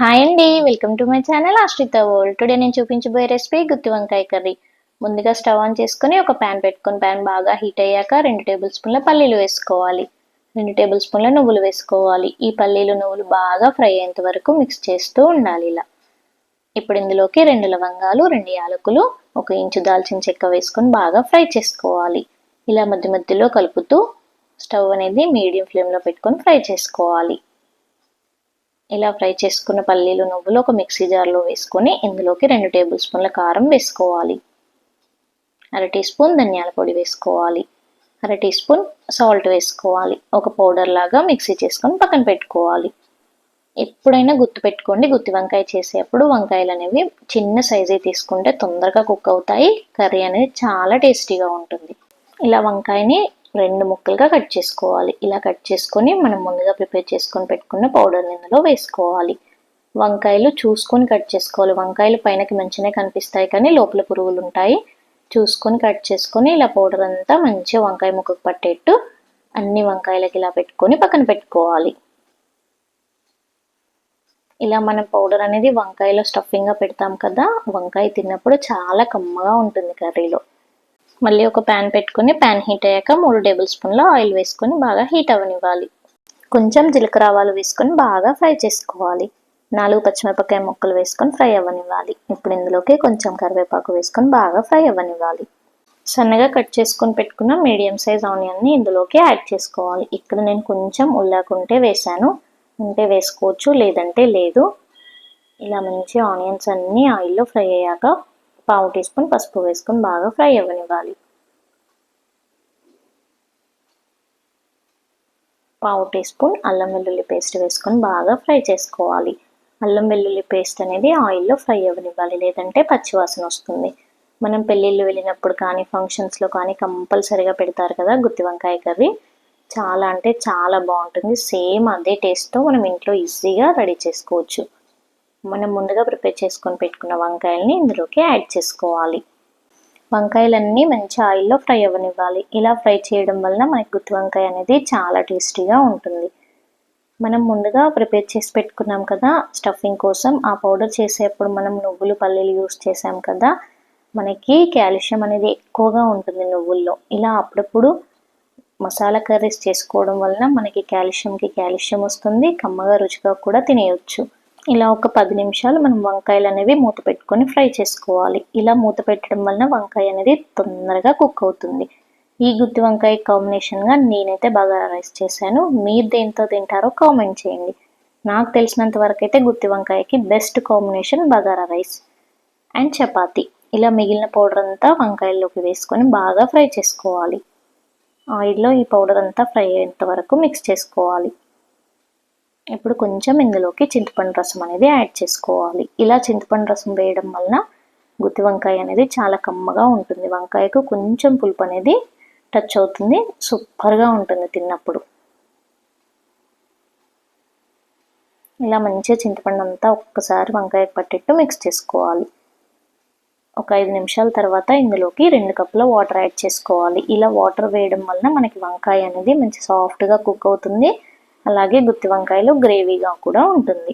Hi అండి welcome to my channel Ashrita world today నేను చూపించబోయే రెసిపీ గుత్తి వంకాయ కర్రీ. ముందుగా స్టవ్ ఆన్ చేసుకొని ఒక ప్యాన్ పెట్టుకొని ప్యాన్ బాగా హీట్ అయ్యాక రెండు టేబుల్ స్పూన్ల పల్లీలు వేసుకోవాలి. రెండు టేబుల్ స్పూన్ల నువ్వులు వేసుకోవాలి. ఈ పల్లీలు నువ్వులు బాగా ఫ్రై అయ్యేంత వరకు మిక్స్ చేస్తూ ఉండాలి ఇలా. ఇప్పుడు ఇందులోకి రెండు లవంగాలు రెండు యాలకులు ఒక ఇంచు దాల్చిన చెక్క వేసుకొని బాగా ఫ్రై చేసుకోవాలి. ఇలా మధ్య మధ్యలో కలుపుతూ స్టవ్ అనేది మీడియం ఫ్లేమ్లో పెట్టుకొని ఫ్రై చేసుకోవాలి. ఇలా ఫ్రై చేసుకున్న పల్లీలు నువ్వులు ఒక మిక్సీ జార్లో వేసుకొని ఇందులోకి రెండు టేబుల్ స్పూన్ల కారం వేసుకోవాలి. అర టీ స్పూన్ ధనియాల పొడి వేసుకోవాలి. అర టీ స్పూన్ సాల్ట్ వేసుకోవాలి. ఒక పౌడర్ లాగా మిక్సీ చేసుకొని పక్కన పెట్టుకోవాలి. ఎప్పుడైనా గుర్తు పెట్టుకోండి గుత్తి వంకాయ చేసేటప్పుడు వంకాయలు అనేవి చిన్న సైజే తీసుకుంటే తొందరగా కుక్ అవుతాయి. కర్రీ అనేది చాలా టేస్టీగా ఉంటుంది. ఇలా వంకాయని రెండు ముక్కలుగా కట్ చేసుకోవాలి. ఇలా కట్ చేసుకొని మనం ముందుగా ప్రిపేర్ చేసుకొని పెట్టుకున్న పౌడర్ ఇందులో వేసుకోవాలి. వంకాయలు చూసుకొని కట్ చేసుకోవాలి. వంకాయలు పైనకి మంచిగానే కనిపిస్తాయి కానీ లోపల పురుగులు ఉంటాయి చూసుకొని కట్ చేసుకొని ఇలా పౌడర్ అంతా మంచిగా వంకాయ ముక్కకు పట్టేట్టు అన్ని వంకాయలకి ఇలా పెట్టుకొని పక్కన పెట్టుకోవాలి. ఇలా మనం పౌడర్ అనేది వంకాయలో స్టఫింగ్గా పెడతాం కదా వంకాయ తిన్నప్పుడు చాలా కమ్మగా ఉంటుంది కర్రీలో. మళ్ళీ ఒక ప్యాన్ పెట్టుకుని ప్యాన్ హీట్ అయ్యాక మూడు టేబుల్ స్పూన్ల ఆయిల్ వేసుకొని బాగా హీట్ అవ్వనివ్వాలి. కొంచెం జీలకర్ర ఆవాలు వేసుకొని బాగా ఫ్రై చేసుకోవాలి. నాలుగు పచ్చిమిరపకాయ ముక్కలు వేసుకొని ఫ్రై అవ్వనివ్వాలి. ఇప్పుడు ఇందులోకి కొంచెం కరివేపాకు వేసుకొని బాగా ఫ్రై అవ్వనివ్వాలి. సన్నగా కట్ చేసుకొని పెట్టుకున్న మీడియం సైజ్ ఆనియన్ని ఇందులోకి యాడ్ చేసుకోవాలి. ఇక్కడ నేను కొంచెం ఉల్లాకుంటే వేసాను ఉంటే వేసుకోవచ్చు లేదంటే లేదు. ఇలా మంచి ఆనియన్స్ అన్నీ ఆయిల్లో ఫ్రై అయ్యాక పావు టీ స్పూన్ పసుపు వేసుకొని బాగా ఫ్రై అవ్వనివ్వాలి. పావు టీ స్పూన్ అల్లం వెల్లుల్లి పేస్ట్ వేసుకొని బాగా ఫ్రై చేసుకోవాలి. అల్లం వెల్లుల్లి పేస్ట్ అనేది ఆయిల్లో ఫ్రై అవ్వనివ్వాలి లేదంటే పచ్చివాసన వస్తుంది. మనం పెళ్ళిళ్ళు వెళ్ళినప్పుడు కానీ ఫంక్షన్స్లో కానీ కంపల్సరీగా పెడతారు కదా గుత్తి వంకాయ కర్రీ. చాలా అంటే చాలా బాగుంటుంది. సేమ్ అదే టేస్ట్తో మనం ఇంట్లో ఈజీగా రెడీ చేసుకోవచ్చు. మనం ముందుగా ప్రిపేర్ చేసుకొని పెట్టుకున్న వంకాయల్ని ఇందులోకి యాడ్ చేసుకోవాలి. వంకాయలన్నీ మంచి ఆయిల్లో ఫ్రై అవ్వనివ్వాలి. ఇలా ఫ్రై చేయడం వలన మనకి గుత్తి వంకాయ అనేది చాలా టేస్టీగా ఉంటుంది. మనం ముందుగా ప్రిపేర్ చేసి పెట్టుకున్నాం కదా స్టఫింగ్ కోసం. ఆ పౌడర్ చేసేటప్పుడు మనం నువ్వులు పల్లీలు యూస్ చేసాం కదా మనకి కాల్షియం అనేది ఎక్కువగా ఉంటుంది నువ్వుల్లో. ఇలా అప్పుడప్పుడు మసాలా కర్రీస్ చేసుకోవడం వలన మనకి కాల్షియంకి కాల్షియం వస్తుంది. కమ్మగా రుచిగా కూడా తినేయచ్చు. ఇలా ఒక పది నిమిషాలు మనం వంకాయలు అనేవి మూత పెట్టుకొని ఫ్రై చేసుకోవాలి. ఇలా మూత పెట్టడం వలన వంకాయ అనేది తొందరగా కుక్ అవుతుంది. ఈ గుత్తి వంకాయ కాంబినేషన్గా నేనైతే బాగా రైస్ చేశాను. మీరు దేంతో తింటారో కామెంట్ చేయండి. నాకు తెలిసినంత వరకు అయితే గుత్తి వంకాయకి best combination bagara rice and chapati. ఇలా మిగిలిన పౌడర్ అంతా వంకాయల్లోకి వేసుకొని బాగా ఫ్రై చేసుకోవాలి. ఆయిల్లో ఈ పౌడర్ అంతా ఫ్రై అయ్యేంత వరకు మిక్స్ చేసుకోవాలి. ఇప్పుడు కొంచెం ఇందులోకి చింతపండు రసం అనేది యాడ్ చేసుకోవాలి. ఇలా చింతపండు రసం వేయడం వలన గుత్తి వంకాయ అనేది చాలా కమ్మగా ఉంటుంది. వంకాయకు కొంచెం పులుపు అనేది టచ్ అవుతుంది. సూపర్గా ఉంటుంది తిన్నప్పుడు. ఇలా మంచిగా చింతపండు అంతా ఒక్కసారి వంకాయకు పట్టేట్టు మిక్స్ చేసుకోవాలి. ఒక ఐదు నిమిషాల తర్వాత ఇందులోకి రెండు కప్పుల వాటర్ యాడ్ చేసుకోవాలి. ఇలా వాటర్ వేయడం వలన మనకి వంకాయ అనేది మంచి సాఫ్ట్గా కుక్ అవుతుంది. అలాగే గుత్తి వంకాయలు గ్రేవీగా కూడా ఉంటుంది.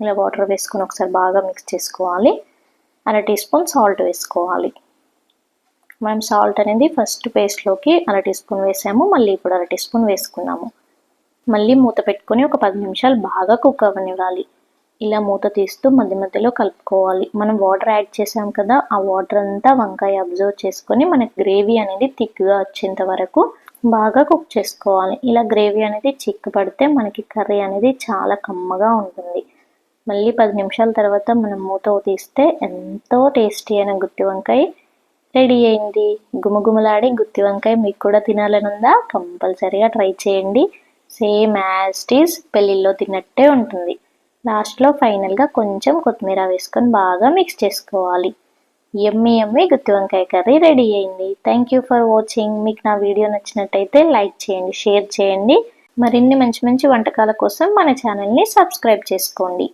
ఇలా వాటర్ వేసుకొని ఒకసారి బాగా మిక్స్ చేసుకోవాలి. అర టీ స్పూన్ సాల్ట్ వేసుకోవాలి. మనం సాల్ట్ అనేది ఫస్ట్ పేస్ట్లోకి అర టీ స్పూన్ వేసాము. మళ్ళీ ఇప్పుడు అర టీ స్పూన్ వేసుకున్నాము. మళ్ళీ మూత పెట్టుకొని ఒక పది నిమిషాలు బాగా కుక్ అవ్వనివ్వాలి. ఇలా మూత తీస్తూ మధ్య మధ్యలో కలుపుకోవాలి. మనం వాటర్ యాడ్ చేసాం కదా ఆ వాటర్ అంతా వంకాయ అబ్జర్వ్ చేసుకొని మనకి గ్రేవీ అనేది థిక్గా వచ్చేంత వరకు బాగా కుక్ చేసుకోవాలి. ఇలా గ్రేవీ అనేది చిక్కబడితే మనకి కర్రీ అనేది చాలా కమ్మగా ఉంటుంది. మళ్ళీ పది నిమిషాల తర్వాత మనం మూత తీస్తే ఎంతో టేస్టీ అయిన గుత్తి వంకాయ రెడీ అయింది. గుమగుమలాడి గుత్తి వంకాయ మీకు కూడా తినాలని ఉందా కంపల్సరీగా ట్రై చేయండి. సేమ్ యాస్టీస్ పెళ్ళిళ్ళలో తిన్నట్టే ఉంటుంది. లాస్ట్లో ఫైనల్గా కొంచెం కొత్తిమీర వేసుకొని బాగా మిక్స్ చేసుకోవాలి. ఎమ్మి ఎమ్మి గుత్తి వంకాయ కర్రీ రెడీ అయింది. థ్యాంక్ యూ ఫర్ వాచింగ్ మీకు నా వీడియో నచ్చినట్టయితే లైక్ చేయండి షేర్ చేయండి. మరిన్ని మంచి మంచి వంటకాల కోసం మన ఛానల్ని సబ్స్క్రైబ్ చేసుకోండి.